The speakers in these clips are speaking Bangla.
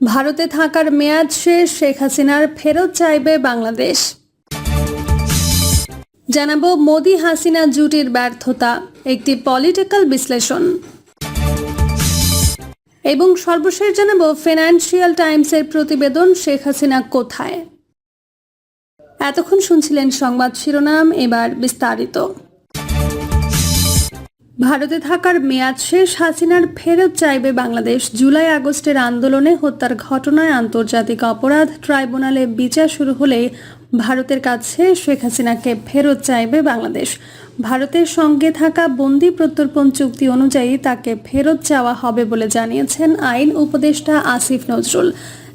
ভারতে থাকার মেয়াদ শেষ, শেখ হাসিনার ফেরত চাইবে বাংলাদেশ। জানাব মোদি হাসিনা জুটির ব্যর্থতা, একটি পলিটিক্যাল বিশ্লেষণ। এবং সর্বশেষ জানাব ফিনান্সিয়াল টাইমসের প্রতিবেদন, শেখ হাসিনা কোথায়? এতক্ষণ শুনছিলেন সংবাদ শিরোনাম, এবার বিস্তারিত। ভারতে থাকার মেয়াদ শেষ, হাসিনার ফেরত চাইবে বাংলাদেশ। জুলাই আগস্টের আন্দোলনে হত্যার ঘটনায় আন্তর্জাতিক অপরাধ ট্রাইব্যুনালে বিচার শুরু হলে ভারতের কাছে শেখ হাসিনাকে ফেরত চাইবে বাংলাদেশ। ভারতের সঙ্গে থাকা বন্দি প্রত্যর্পণ চুক্তি অনুযায়ী তাকে ফেরত চাওয়া হবে বলে জানিয়েছেন আইন উপদেষ্টা আসিফ নজরুল।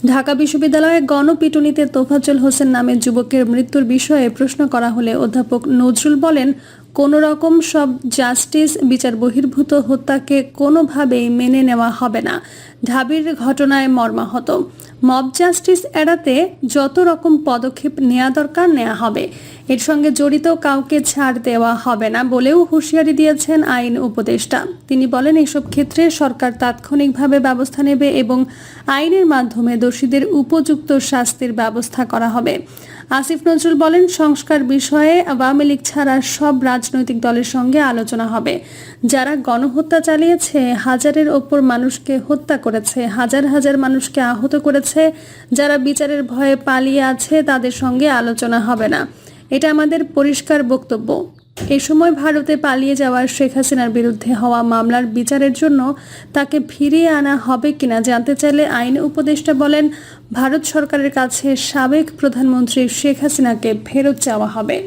ঢাকা বিশ্ববিদ্যালয়ে গণপিটুনিতে তোফাজ্জল হোসেন নামের যুবকের মৃত্যুর বিষয়ে প্রশ্ন করা হলে অধ্যাপক নজরুল বলেন কোনো রকম সব জাস্টিস বিচার বহির্ভূত হত্যাকে কোনোভাবেই মেনে নেওয়া হবে না। ঢাবির ঘটনায় মর্মাহত। মব জাস্টিস এড়াতে যত রকম পদক্ষেপ নেওয়া দরকার নেওয়া হবে। এর সঙ্গে জড়িত কাউকে ছাড় দেওয়া হবে না বলেও হুঁশিয়ারি দিয়েছেন আইন উপদেষ্টা। তিনি বলেন, এসব ক্ষেত্রে সরকার তাৎক্ষণিকভাবে ব্যবস্থা নেবে এবং আইনের মাধ্যমে দোষীদের উপযুক্ত শাস্তির ব্যবস্থা করা হবে। আসিফ নজরুল বলেন, সংস্কার বিষয়ে আওয়ামী লীগ ছাড়া সব রাজনৈতিক দলের সঙ্গে আলোচনা হবে। যারা গণহত্যা চালিয়েছে, হাজারের ওপর মানুষকে হত্যা করেছে, হাজার হাজার মানুষকে আহত করেছে, যারা বিচারের ভয়ে পালিয়ে আছে, তাদের সঙ্গে আলোচনা হবে না। এটা আমাদের পরিষ্কার বক্তব্য। এ সময় ভারতে পালিয়ে যাওয়া শেখ হাসিনার বিরুদ্ধে হওয়া মামলার বিচারের জন্য তাকে ফিরিয়ে আনা হবে কিনা জানতে চাইলে আইন উপদেষ্টা বলেন, ভারত সরকারের কাছে সাবেক প্রধানমন্ত্রী শেখ হাসিনাকে ফেরত চাওয়া হবে।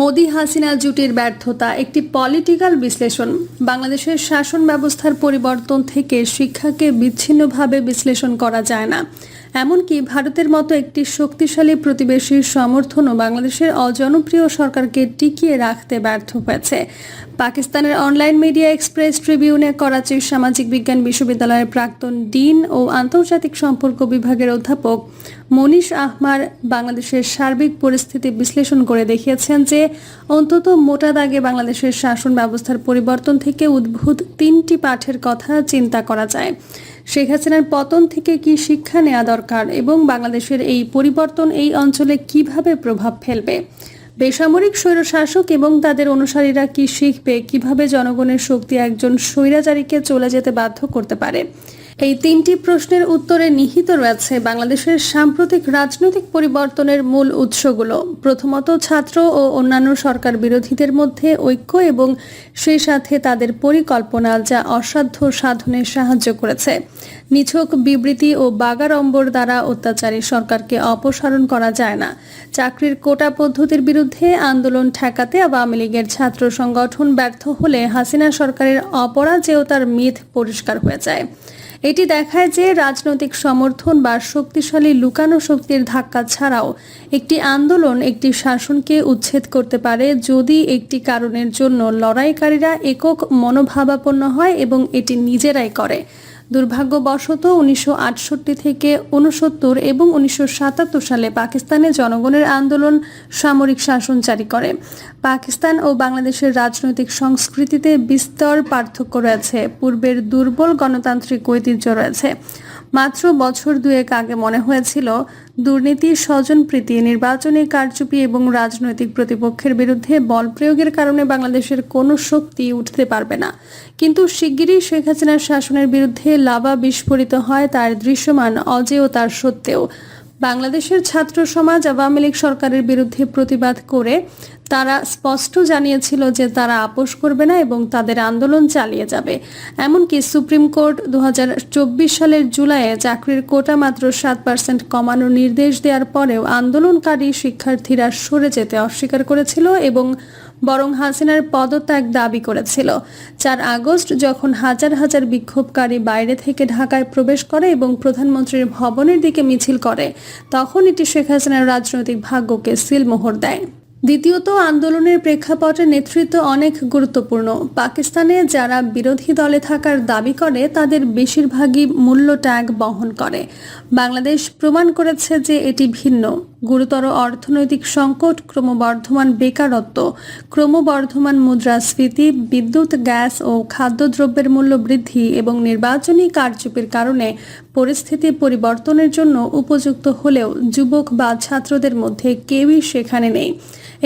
মোদি হাসিনা জুটির ব্যর্থতা একটি পলিটিক্যাল বিশ্লেষণ। বাংলাদেশের শাসন ব্যবস্থার পরিবর্তন থেকে শিক্ষাকে বিচ্ছিন্নভাবে বিশ্লেষণ করা যায় না। এমনকি ভারতের মতো একটি শক্তিশালী প্রতিবেশীর সমর্থনও বাংলাদেশের অজনপ্রিয় সরকারকে টিকিয়ে রাখতে ব্যর্থ হয়েছে। পাকিস্তানের অনলাইন মিডিয়া এক্সপ্রেস ট্রিবিউনে করাচির সামাজিক বিজ্ঞান বিশ্ববিদ্যালয়ের প্রাক্তন ডিন ও আন্তর্জাতিক সম্পর্ক বিভাগের অধ্যাপক মনীষ আহমার বাংলাদেশের সার্বিক পরিস্থিতি বিশ্লেষণ করে দেখিয়েছেন যে অন্তত মোটা দাগে বাংলাদেশের শাসন ব্যবস্থার পরিবর্তন থেকে উদ্ভূত তিনটি পাঠের কথা চিন্তা করা যায়। শেখ হাসিনার পতন থেকে কি শিক্ষা নেওয়া দরকার এবং বাংলাদেশের এই পরিবর্তন এই অঞ্চলে কীভাবে প্রভাব ফেলবে? বেসামরিক স্বৈরশাসক এবং তাদের অনুসারীরা কি শিখবে? কীভাবে জনগণের শক্তি একজন স্বৈরাচারীকে চলে যেতে বাধ্য করতে পারে? এই তিনটি প্রশ্নের উত্তরে নিহিত রয়েছে বাংলাদেশের সাম্প্রতিক রাজনৈতিক পরিবর্তনের মূল উৎসগুলো। প্রথমত, ছাত্র ও অন্যান্য সরকার বিরোধীদের মধ্যে ঐক্য এবং সেই সাথে তাদের পরিকল্পনা যা অসাধ্য সাধনে সাহায্য করেছে। নিছক বিবৃতি ও বাগাড়ম্বর দ্বারা অত্যাচারী সরকারকে অপসারণ করা যায় না। চাকরির কোটা পদ্ধতির বিরুদ্ধে আন্দোলন ঠেকাতে আওয়ামী লীগের ছাত্র সংগঠন ব্যর্থ হলে হাসিনা সরকারের অপরাজেয়তার মিথ পরিষ্কার হয়ে যায়। এটি দেখায় যে রাজনৈতিক সমর্থন বা শক্তিশালী লুকানো শক্তির ধাক্কা ছাড়াও একটি আন্দোলন একটি শাসনকে উচ্ছেদ করতে পারে যদি একটি কারণের জন্য লড়াইকারীরা একক মনোভাবাপন্ন হয় এবং এটি নিজেরাই করে। দুর্ভাগ্যবশত উনিশশো আটষট্টি থেকে উনসত্তর এবং উনিশশো সাতাত্তর সালে পাকিস্তানে জনগণের আন্দোলন সামরিক শাসন জারি করে। পাকিস্তান ও বাংলাদেশের রাজনৈতিক সংস্কৃতিতে বিস্তর পার্থক্য রয়েছে। পূর্বের দুর্বল গণতান্ত্রিক ঐতিহ্য রয়েছে। মাত্র বছর দুয়েক আগে মনে হয়েছিল দুর্নীতি স্বজনপ্রীতি নির্বাচনী কারচুপি এবং রাজনৈতিক প্রতিপক্ষের বিরুদ্ধে বল প্রয়োগের কারণে বাংলাদেশের কোনো শক্তি উঠতে পারবে না। কিন্তু শিগগিরই শেখ হাসিনার শাসনের বিরুদ্ধে লাভা বিস্ফোরিত হয় তার দৃশ্যমান অজেয় তার সত্ত্বেও। বাংলাদেশের ছাত্র সমাজ আওয়ামী লীগ সরকারের বিরুদ্ধে প্রতিবাদ করে তারা স্পষ্ট জানিয়েছিল যে তারা আপোষ করবে না এবং তাদের আন্দোলন চালিয়ে যাবে। এমনকি সুপ্রিম কোর্ট দু হাজার চব্বিশ সালের জুলাইয়ে চাকরির কোটা মাত্র সাত পার্সেন্ট কমানোর নির্দেশ দেওয়ার পরেও আন্দোলনকারী শিক্ষার্থীরা সরে যেতে অস্বীকার করেছিল এবং বরং হাসিনার পদত্যাগ দাবি করেছিল। চার আগস্ট যখন হাজার হাজার বিক্ষোভকারী বাইরে থেকে ঢাকায় প্রবেশ করে এবং প্রধানমন্ত্রীর ভবনের দিকে মিছিল করে, তখন এটি শেখ হাসিনার রাজনৈতিক ভাগ্যকে সিলমোহর দেয়। দ্বিতীয়ত, আন্দোলনের প্রেক্ষাপটে নেতৃত্ব অনেক গুরুত্বপূর্ণ। পাকিস্তানে যারা বিরোধী দলে থাকার দাবি করে, তাদের বেশিরভাগই মূল্য ট্যাগ বহন করে। বাংলাদেশ প্রমাণ করেছে যে এটি ভিন্ন। গুরুতর অর্থনৈতিক সংকট, ক্রমবর্ধমান বেকারত্ব, ক্রমবর্ধমান মুদ্রাস্ফীতি, বিদ্যুৎ, গ্যাস ও খাদ্যদ্রব্যের মূল্য বৃদ্ধি এবং নির্বাচনী কারচুপির কারণে পরিস্থিতি পরিবর্তনের জন্য উপযুক্ত হলেও যুবক বা ছাত্রদের মধ্যে কেউই সেখানে নেই।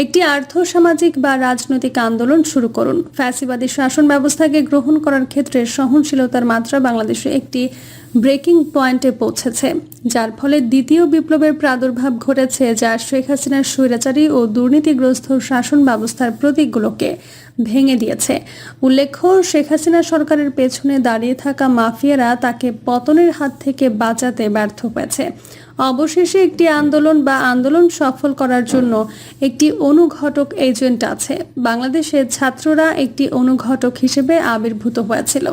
একটি আর্থসামাজিক বা রাজনৈতিক আন্দোলন শুরু করুন। ফ্যাসিবাদী শাসন ব্যবস্থাকে গ্রহণ করার ক্ষেত্রে সহনশীলতার মাত্রা বাংলাদেশে একটি ব্রেকিং পয়েন্টে পৌঁছেছে, যার ফলে দ্বিতীয় বিপ্লবের প্রাদুর্ভাব ঘটেছে যা শেখ হাসিনার স্বৈরাচারী ও দুর্নীতিগ্রস্ত শাসন ব্যবস্থার প্রতীকগুলোকে ভেঙে দিয়েছে। উল্লেখ্য, শেখ হাসিনা সরকারের পেছনে দাঁড়িয়ে থাকা মাফিয়ারা তাকে পতনের হাত থেকে বাঁচাতে ব্যর্থ হয়েছে। অবশেষে একটি আন্দোলন বা আন্দোলন সফল করার জন্য একটি অনুঘটক এজেন্ট আছে। বাংলাদেশের ছাত্ররা একটি অনুঘটক হিসেবে আবির্ভূত হয়েছিল।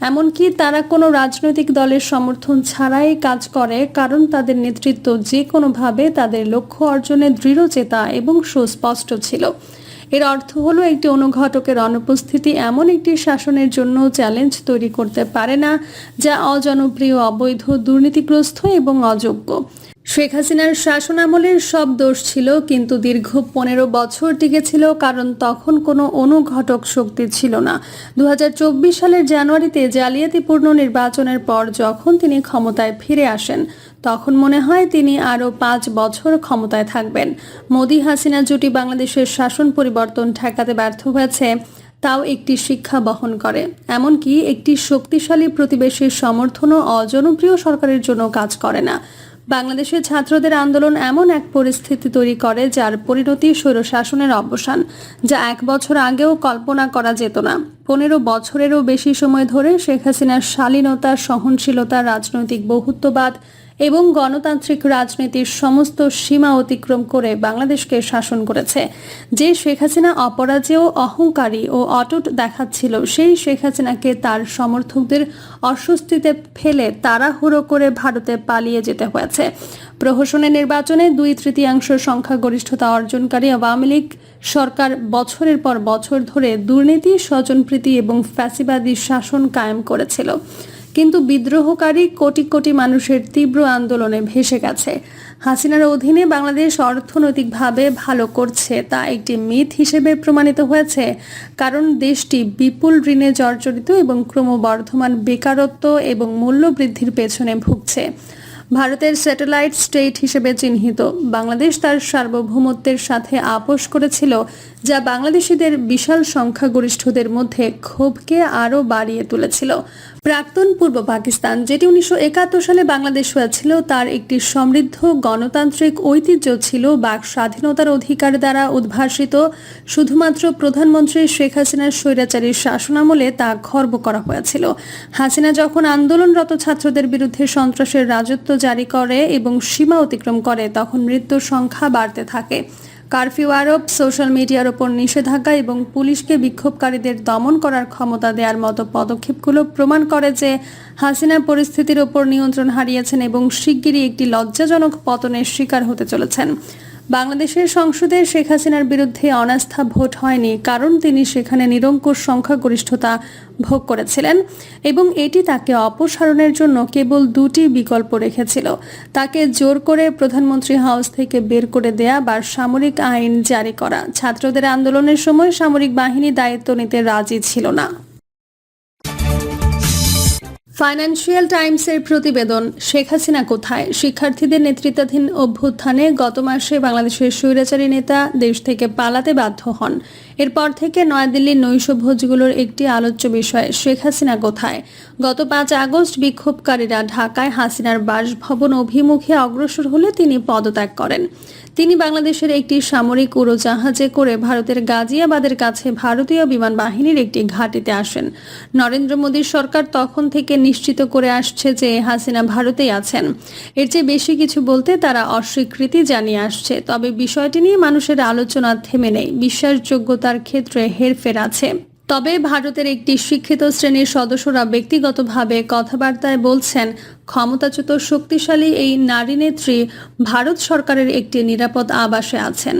এমনকি তারা কোনো রাজনৈতিক দলের সমর্থন ছাড়াই কাজ করে, কারণ তাদের নেতৃত্ব যে কোনোভাবে তাদের লক্ষ্য অর্জনে দৃঢ়চেতা এবং সুস্পষ্ট ছিল। এর অর্থ হলো একটি অনুঘটকের অনুপস্থিতি এমন একটি শাসনের জন্য চ্যালেঞ্জ তৈরি করতে পারে না, যা অজনপ্রিয়, অবৈধ, দুর্নীতিগ্রস্ত এবং অযোগ্য। শেখ হাসিনার শাসনামলের সব দোষ ছিল, কিন্তু দীর্ঘ পনেরো বছর টিকেছিল কারণ তখন কোনো অনুঘটক শক্তি ছিল না। দু হাজার চব্বিশ সালের জানুয়ারিতে জালিয়াতিপূর্ণ নির্বাচনের পর যখন তিনি ক্ষমতায় ফিরে আসেন তখন মনে হয় তিনি আরও পাঁচ বছর ক্ষমতায় থাকবেন। মোদি হাসিনা জুটি বাংলাদেশের শাসন পরিবর্তন ঠেকাতে ব্যর্থ হয়েছে, তাও একটি শিক্ষা বহন করে। এমনকি একটি শক্তিশালী প্রতিবেশীর সমর্থনও অজনপ্রিয় সরকারের জন্য কাজ করে না। বাংলাদেশের ছাত্রদের আন্দোলন এমন এক পরিস্থিতি তৈরি করে যার পরিণতি স্বৈরশাসনের অবসান, যা এক বছর আগেও কল্পনা করা যেত না। পনেরো বছরেরও বেশি সময় ধরে শেখ হাসিনার শালীনতা, সহনশীলতা, রাজনৈতিক বহুত্ববাদ এবং গণতান্ত্রিক রাজনীতির সমস্ত সীমা অতিক্রম করে বাংলাদেশকে শাসন করেছে। যে শেখ হাসিনা অপরাজেয়, অহংকারী ও অটুট দেখাচ্ছিল, সেই শেখ হাসিনাকে তার সমর্থকদের অস্বস্তিতে ফেলে তাড়াহুড়ো করে ভারতে পালিয়ে যেতে হয়েছে। প্রহসনের নির্বাচনে দুই তৃতীয়াংশ সংখ্যাগরিষ্ঠতা অর্জনকারী আওয়ামী লীগ সরকার বছরের পর বছর ধরে দুর্নীতি, স্বজনপ্রীতি এবং ফ্যাসিবাদী শাসন কায়েম করেছিল। কিন্তু বিদ্রোহকারী কোটি কোটি মানুষের তীব্র আন্দোলনে ভেসে গেছে। হাসিনার অধীনে বাংলাদেশ অর্থনৈতিকভাবে ভালো করছে তা একটি মিথ হিসেবে প্রমাণিত হয়েছে। কারণ দেশটি বিপুল ঋণে জর্জরিত এবং ক্রমবর্ধমান বেকারত্ব এবং মূল্যবৃদ্ধির পেছনে ভুগছে। ভারতের স্যাটেলাইট স্টেট হিসেবে চিহ্নিত। বাংলাদেশ তার সার্বভৌমত্বের সাথে আপোষ করেছিল যা বাংলাদেশিদের বিশাল সংখ্যাগরিষ্ঠদের মধ্যে ক্ষোভকে আরও বাড়িয়ে তুলেছিল। প্রাক্তন পূর্ব পাকিস্তান, যেটি উনিশশো একাত্তর সালে বাংলাদেশ হয়েছিল, তার একটি সমৃদ্ধ গণতান্ত্রিক ঐতিহ্য ছিল বাক স্বাধীনতার অধিকার দ্বারা উদ্ভাসিত। শুধুমাত্র প্রধানমন্ত্রী শেখ হাসিনার স্বৈরাচারীর শাসনামলে তা খর্ব করা হয়েছিল। হাসিনা যখন আন্দোলনরত ছাত্রদের বিরুদ্ধে সন্ত্রাসের রাজত্ব জারি করে এবং সীমা অতিক্রম করে, তখন মৃত্যুর সংখ্যা বাড়তে থাকে। কারফিউ আরোপ, সোশ্যাল মিডিয়ার ওপর নিষেধাজ্ঞা এবং পুলিশকে বিক্ষোভকারীদের দমন করার ক্ষমতা দেওয়ার মতো পদক্ষেপগুলো প্রমাণ করে যে হাসিনা পরিস্থিতির ওপর নিয়ন্ত্রণ হারিয়েছেন এবং শিগগিরই একটি লজ্জাজনক পতনের শিকার হতে চলেছেন। বাংলাদেশের সংসদে শেখ হাসিনার বিরুদ্ধে অনাস্থা ভোট হয়নি, কারণ তিনি সেখানে নিরঙ্কুশ সংখ্যাগরিষ্ঠতা ভোগ করেছিলেন এবং এটি তাকে অপসারণের জন্য কেবল দুটি বিকল্প রেখেছিল। তাকে জোর করে প্রধানমন্ত্রী হাউস থেকে বের করে দেয়া বা সামরিক আইন জারি করা। ছাত্রদের আন্দোলনের সময় সামরিক বাহিনী দায়িত্ব নিতে রাজি ছিল না। ফাইন্যান্সিয়াল টাইমসের প্রতিবেদন, শেখ হাসিনা কোথায়? শিক্ষার্থীদের নেতৃত্বাধীন অভ্যুত্থানে গত মাসে বাংলাদেশের স্বৈরাচারী নেতা দেশ থেকে পালাতে বাধ্য হন। এরপর থেকে নয়াদিল্লির নৈশভোজগুলোর একটি আলোচ্য বিষয়, শেখ হাসিনা কোথায়? গত পাঁচ আগস্ট বিক্ষোভকারীরা ঢাকায় হাসিনার বাসভবন অভিমুখে অগ্রসর হলে তিনি পদত্যাগ করেন। তিনি বাংলাদেশের একটি সামরিক উড়োজাহাজে করে ভারতের গাজিয়াবাদের কাছে ভারতীয় বিমান বাহিনীর একটি ঘাঁটিতে আসেন। নরেন্দ্র মোদীর সরকার তখন থেকে নিশ্চিত করে আসছে যে হাসিনা ভারতেই আছেন। এর চেয়ে বেশি কিছু বলতে তারা অস্বীকৃতি জানিয়ে আসছে। তবে বিষয়টি নিয়ে মানুষের আলোচনা থেমে নেই। বিশ্বাসযোগ্যতার ক্ষেত্রে হেরফের আছে। তবে ভারতের একটি শিক্ষিত শ্রেণির সদস্যরা ব্যক্তিগতভাবে কথাবার্তায় বলছেন, ক্ষমতাচ্যুত শক্তিশালী এই নারী নেত্রী ভারত সরকারের একটি নিরাপদ আবাসে আছেন।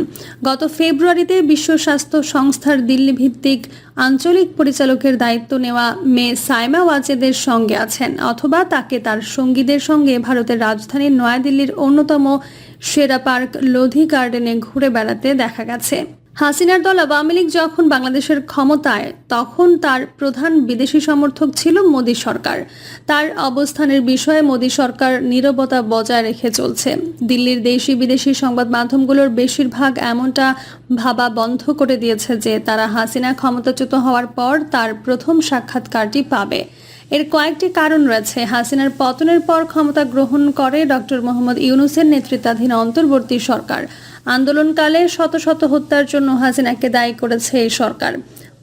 গত ফেব্রুয়ারিতে বিশ্ব স্বাস্থ্য সংস্থার দিল্লি ভিত্তিক আঞ্চলিক পরিচালকের দায়িত্ব নেওয়া মেয়ে সাইমা ওয়াজেদের সঙ্গে আছেন, অথবা তাকে তার সঙ্গীদের সঙ্গে ভারতের রাজধানী নয়াদিল্লির অন্যতম সেরা পার্ক লোধি গার্ডেনে ঘুরে বেড়াতে দেখা গেছে। হাসিনার দল আওয়ামী লীগ যখন বাংলাদেশের ক্ষমতায়, তখন তার প্রধান বিদেশি সমর্থক ছিল মোদী সরকার। তার অবস্থানের বিষয়ে মোদী সরকার নীরবতা বজায় রেখে চলছে। দিল্লির দেশি বিদেশি সংবাদ মাধ্যমগুলোর বেশিরভাগ এমনটা ভাবা বন্ধ করে দিয়েছে যে, তারা হাসিনা ক্ষমতাচ্যুত হওয়ার পর তার প্রথম সাক্ষাৎকারটি পাবে। এর কয়েকটি কারণ রয়েছে। হাসিনার পতনের পর ক্ষমতা গ্রহণ করে ডক্টর মোহাম্মদ ইউনুসের নেতৃত্বাধীন অন্তর্বর্তী সরকার। আন্দোলনকালে শত শত হত্যার জন্য হাসিনাকে দায়ী করেছে এই সরকার।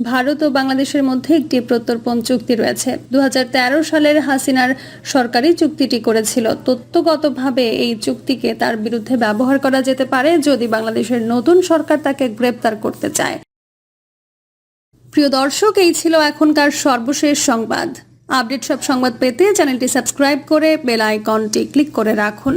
ভারত ও বাংলাদেশের মধ্যে একটি প্রত্যর্পণ চুক্তি রয়েছে। দু হাজার তেরো সালের হাসিনার সরকারি চুক্তিটি করেছিল। তত্ত্বগতভাবে এই চুক্তিকে তার বিরুদ্ধে ব্যবহার করা যেতে পারে যদি বাংলাদেশের নতুন সরকার তাকে গ্রেপ্তার করতে চায়। প্রিয় দর্শক, এই ছিল এখনকার সর্বশেষ সংবাদ। আপডেট সব সংবাদ পেতে চ্যানেলটি সাবস্ক্রাইব করে বেল আইকনটি ক্লিক করে রাখুন।